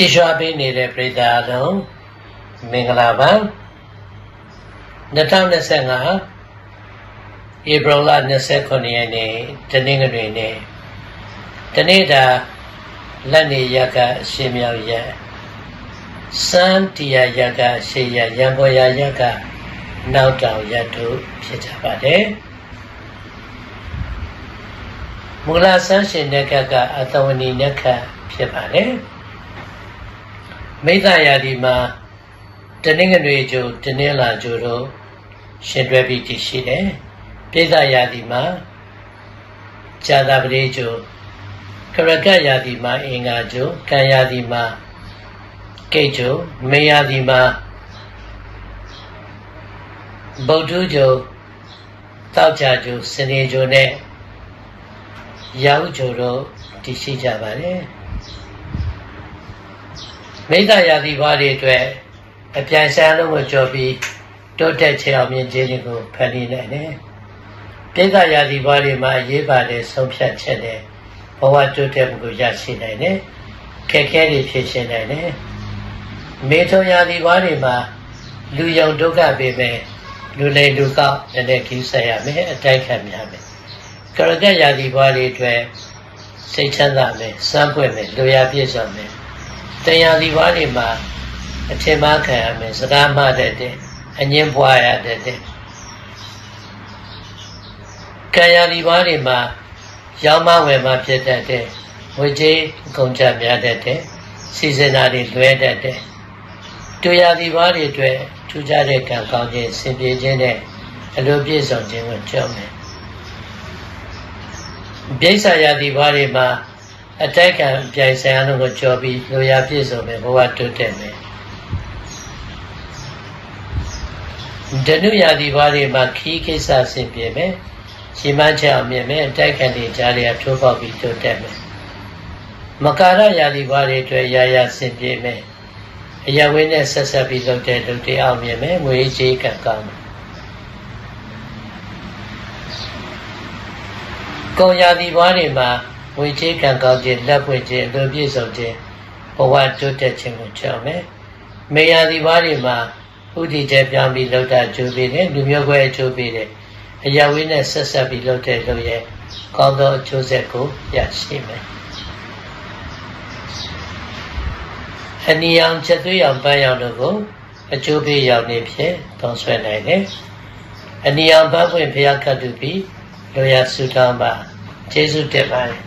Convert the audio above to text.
ကြည်ရွှာပေးနေတဲ့ပြည်သားအလုံးမင်္ဂလာပါ2025ဧပြီလ29ရက်နေ့တနင်္ဂနွေနေ့တနေ့တာလက်နေရကအရှင်မြောက်ရက်စမ်းတရားရကအရှိရရံပေါ်ရရကနောက်တောင်ရတို့ဖြစ်ကြပါတယ်မူလဆန်းရှင်နက္ခတ်ကအတဝဏီနက္ခတ်ဖြစ်ပါတယ် မိစ္ဆာယာဒီမှာတနင်္ဂနွေကျိုတနင်္လာကျိုတို့ရှင်တွဲပြီးတည်ရှိတယ်ပိစ္ဆာယာဒီမှာဇာတာပတိကျိုကရကယာဒီမှာအင်္ဂါကျိုကံယာဒီမှာကိတ်ကျိုမေယာဒီမှာဗုဒ္ဓကျိုတောက်ကြကျိုစနေကျိုနဲ့ရောက်ကျိုတို့တည်ရှိကြပါတယ် မိစ္ဆာယာတိဘာတွေအတွက်အပြန်ရှားလုံးကိုကြော်ပြီးတိုးတက်ချေအောင်မြင်ခြင်းတွေကိုဖန်တီးနိုင်တယ်။ပိစ္ဆာယာတိဘာတွေမှာအရေးပါတဲ့ဆုံးဖြတ်ချက်နဲ့ဘဝတိုးတက်မှုကိုရရှိနိုင်တယ်။ခက်ခဲတွေဖြစ်ရှင်းနိုင်တယ်။မေထုံယာတိဘာတွေမှာလူယုံဒုက္ခပေမဲ့လူလိမ်လူကောက်တဲ့ကိစ္စရမယ်အတိုက်ခံများမယ်။ကရကယာတိဘာတွေအတွက်စိတ်ချမ်းသာမယ်စမ်းပွင့်မယ်လူရပြည့်စုံမယ် တရားဒီဘာတွေမှာအထင်မှားခံရမယ်စကားမှတတ်တဲ့အငင်းပွားရတတ်တဲ့ကံရဒီဘာတွေမှာရောင်းမဝယ်မဖြစ်တတ်တဲ့ဝေကြီးကုန်ကြများတတ်တဲ့စီစဉ်တာတွေလွဲတတ်တဲ့တရားဒီဘာတွေအတွက်ထူးခြားတဲ့ကံကောင်းခြင်းစင်ပြေခြင်းနဲ့အလိုပြည့်စုံခြင်းကိုကြောက်မယ်ပြိဿရာဒီဘာတွေမှာ အတိုက်ခံပြိုင်ဆိုင်အောင်ကိုကြော်ပြီးလိုရာပြည့်စုံမယ်ဘဝတိုးတက်မယ်ဒနုရာဒီဘာတွေမှာခီးကိစ္စဆင်ပြေမယ်ရှင်မချအောင်မြင်မယ်အတိုက်ခံတွေကြားရထိုးပေါက်ပြီးတိုးတက်မယ်မကာရရာဒီဘာတွေအတွက်ရာရာဆင်ပြေမယ်အရာဝင်းနဲ့ဆက်ဆက်ပြီးလုပ်တဲ့လူတွေအောင်မြင်မယ်ငွေကြေးကံကောင်းမယ်ကောရာဒီဘာတွေမှာ ဝေချေကံကောင်းခြင်းလက်ပွင့်ခြင်းအလိုပြည့်စုံခြင်းဘဝတိုးတက်ခြင်းကိုကြောက်မယ်။မေယာဒီဘာတွေမှာဥဒိချက်ပြောင်းပြီးလောက်တာကျိုးပေးတယ်လူမျိုးခွဲအကျိုးပေးတယ်အရာဝိနဲ့ဆက်ဆက်ပြီးလောက်တဲ့လုပ်ရဲ့ကောင်းသောအကျိုးဆက်ကိုရရှိမယ်။အနီအောင်ချက်သွေးအောင်ပန်းရောင်တို့ကိုအကျိုးပေးရောက်နေဖြင့်သုံးဆွဲနိုင်တယ်။အနီအောင်ပန်းပွင့်ဖျားကတ်တူပြီးလိုရဆူတောင်းပါကျေးဇူးတင်ပါတယ်